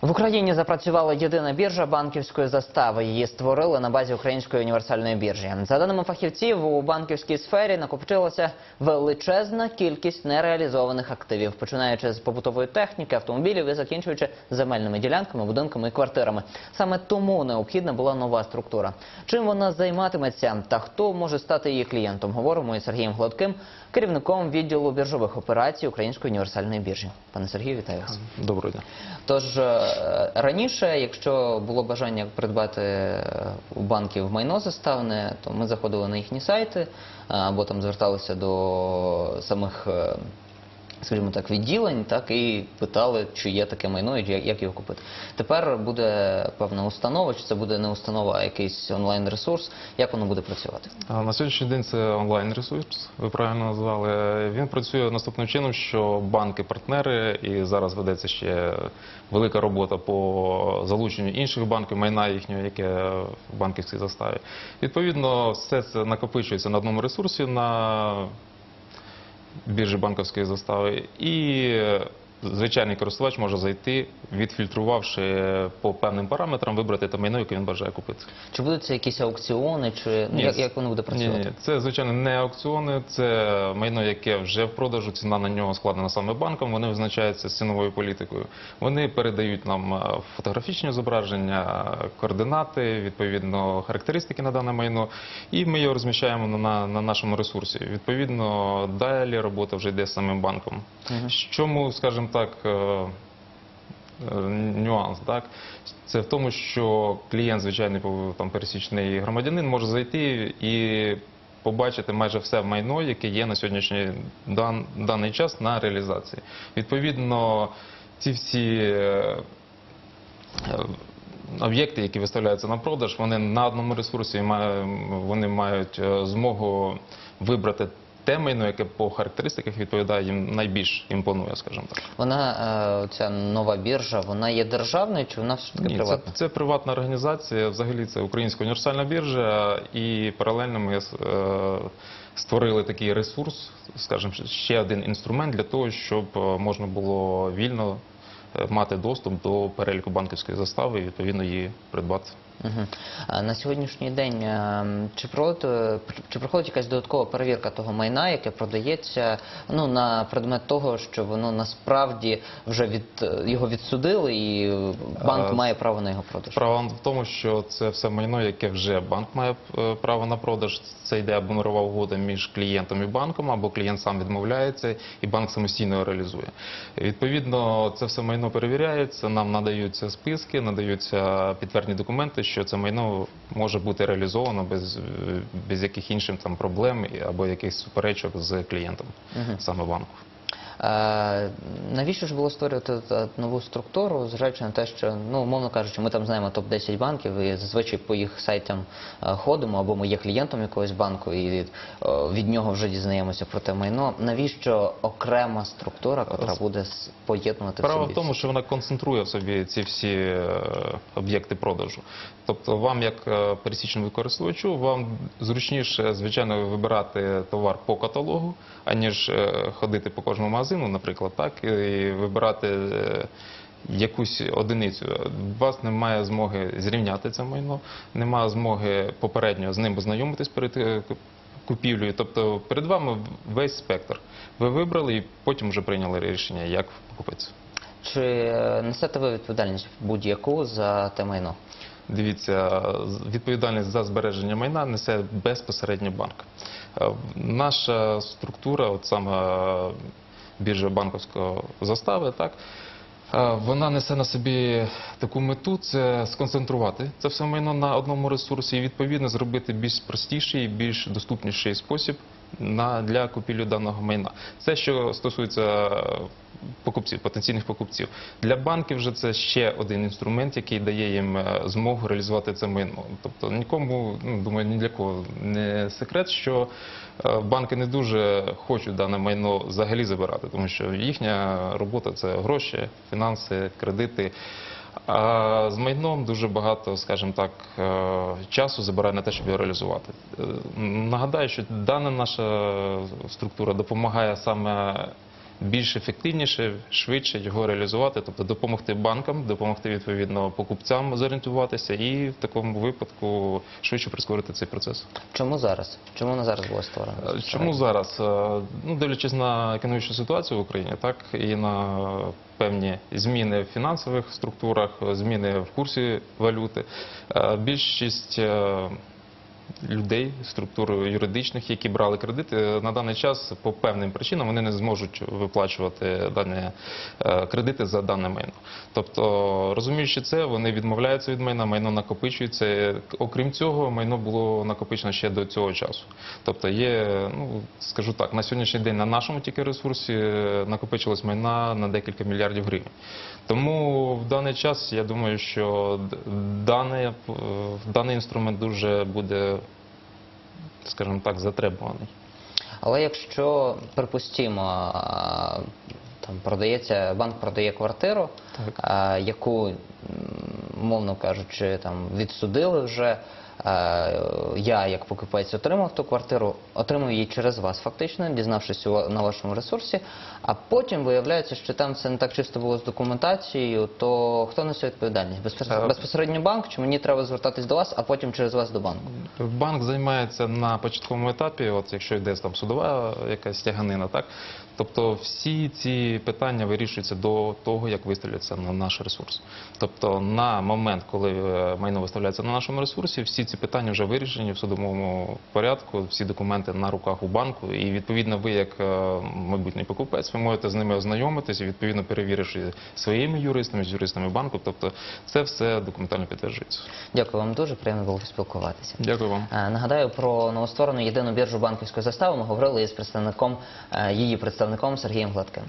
В Україні запрацювала єдина біржа банківської застави. Її створили на базі української універсальної біржі. За даними фахівців, у банківській сфері накопичилася величезна кількість нереалізованих активів, починаючи з побутової техніки, автомобілів і закінчуючи земельними ділянками, будинками і квартирами. Саме тому необхідна була нова структура. Чим вона займатиметься та хто може стати її клієнтом? Говоримо із Сергієм Гладким, керівником відділу біржових операцій Української універсальної біржі. Пане Сергію, вітаю вас. Доброго дня. Тож е, раніше, якщо було бажання придбати е, у банків майно заставне, то ми заходили на їхні сайти е, або там зверталися до самих, е, скажімо так, відділень, так і питали, чи є таке майно і як- його купити. Тепер буде певна установа, чи це буде не установа, а якийсь онлайн ресурс. Як воно буде працювати? На сьогоднішній день це онлайн ресурс, ви правильно назвали. Він працює наступним чином, що банки-партнери, і зараз ведеться ще велика робота по залученню інших банків, майна їхнього, яке в банківській заставі. Відповідно, все це накопичується на одному ресурсі на біржі банківської застави. І звичайний користувач може зайти, відфільтрувавши по певним параметрам, вибрати те майно, яке він бажає купити. Чи будуть це якісь аукціони, чи ну, Ні, як, як воно буде працювати? Ні, ні, це звичайно не аукціони, це майно, яке вже в продажу. Ціна на нього складена саме банком. Вони визначаються з ціновою політикою. Вони передають нам е, фотографічні зображення, координати, відповідно характеристики на дане майно, і ми його розміщаємо на, на нашому ресурсі. Відповідно, далі робота вже йде з самим банком. Мгм. Чому, скажімо так. е, е, Нюанс, так це в тому, що клієнт, звичайний там пересічний громадянин, може зайти і побачити майже все майно, яке є на сьогоднішній дан, даний час на реалізації. Відповідно, ці всі е, об'єкти, які виставляються на продаж, вони на одному ресурсі вони мають змогу вибрати те майно, яке по характеристиках відповідає їм найбільш імпонує, скажімо так. Вона е, ця нова біржа, вона є державною чи вона все таки Ні, це, приватна? це приватна організація. Взагалі це Українська універсальна біржа, і паралельно ми е, створили такий ресурс, скажімо, ще один інструмент для того, щоб е, можна було вільно мати доступ до переліку банківської застави і відповідно її придбати. Угу. На сьогоднішній день е, чи проходить, чи проходить якась додаткова перевірка того майна, яке продається, ну на предмет того, що воно насправді вже від його відсудили, і банк Е, має право на його продаж? Справа в тому, що це все майно, яке вже банк має е, право на продаж. Це йде або мирова угода між клієнтом і банком, або клієнт сам відмовляється і банк самостійно його реалізує. Відповідно, це все майно перевіряється. Нам надаються списки, надаються підтвердні документи, що це майно може бути реалізовано без, е, без яких інших там проблем або якихось суперечок з клієнтом угу. саме банку. Е, навіщо ж було створювати нову структуру, зважаючи на те, що, ну, умовно кажучи, ми там знаємо топ-10 банків і зазвичай по їх сайтам е, ходимо, або ми є клієнтом якогось банку і е, від нього вже дізнаємося про те майно. Навіщо окрема структура, яка буде поєднувати в Справа собі? в тому, що вона концентрує в собі ці всі об'єкти продажу. Тобто, вам, як пересічному користувачу, вам зручніше, звичайно, вибирати товар по каталогу, аніж ходити по кожному магазину, наприклад, так і вибирати. е, Якусь одиницю у вас немає змоги зрівняти це майно, немає змоги попередньо з ним ознайомитись перед е, купівлею. Тобто перед вами весь спектр. Ви вибрали і потім вже прийняли рішення, як купити. Чи е, несете ви відповідальність будь-яку за те майно? Дивіться, відповідальність за збереження майна несе безпосередньо банк. Наша структура, от саме біржа банковського застави, так. е, Вона несе на собі таку мету це сконцентрувати це все майно на одному ресурсі і відповідно зробити більш простіший, більш доступніший спосіб на для купівлі даного майна. Це що стосується е, покупців, потенційних покупців. Для банків же це ще один інструмент, який дає їм е, змогу реалізувати це майно. Тобто нікому, ну думаю, ні для кого не секрет, що е, банки не дуже хочуть дане майно взагалі забирати, тому що їхня робота це гроші, фінанси, кредити. З майном дуже багато, скажімо так, е, часу забирає на те, щоб його реалізувати. Е, Нагадаю, що дана наша структура допомагає саме більш ефективніше, швидше його реалізувати, тобто допомогти банкам, допомогти відповідно покупцям зорієнтуватися і в такому випадку швидше прискорити цей процес. Чому зараз? Чому на зараз було створено? Е, Чому зараз? Е, Ну, дивлячись на економічну ситуацію в Україні, так і на певні зміни в фінансових структурах, зміни в курсі валюти, е, більшість людей, структур юридичних, які брали кредити, е, на даний час по певним причинам вони не зможуть виплачувати дані е, кредити за дане майно. Тобто, розуміючи це, вони відмовляються від майна, майно накопичується. Окрім цього, майно було накопичено ще до цього часу. Тобто є, ну скажу так, на сьогоднішній день на нашому тільки ресурсі е, накопичилось майна на декілька мільярдів гривень. Тому в даний час я думаю, що даний, е, даний інструмент дуже буде, скажімо так, затребуваний. Але якщо, припустімо, там продається, банк продає квартиру, Так. яку, мовно кажучи, там відсудили вже. А, Я, як покупець, отримав ту квартиру, отримав її через вас, фактично, дізнавшись на вашому ресурсі. А потім виявляється, що там все не так чисто було з документацією. То хто несе відповідальність? Безпосередньо, Е, безпосередньо банк, чи мені треба звертатись до вас, а потім через вас до банку? Банк займається на початковому етапі, от якщо йде там судова якась тяганина, так тобто всі ці питання вирішуються до того, як виставляться на наш ресурс. Тобто на момент, коли е, майно виставляється на нашому ресурсі, всі ці питання вже вирішені в судовому порядку, всі документи на руках у банку, і відповідно ви, як е, майбутній покупець, ви можете з ними ознайомитися, відповідно перевіривши своїми юристами, з юристами банку. Тобто це все документально підтверджується. Дякую вам дуже, приємно було спілкуватися. Дякую вам. Е, Нагадаю про новостворену єдину біржу банківської застави. Ми говорили із представником її представником Сергієм Гладким.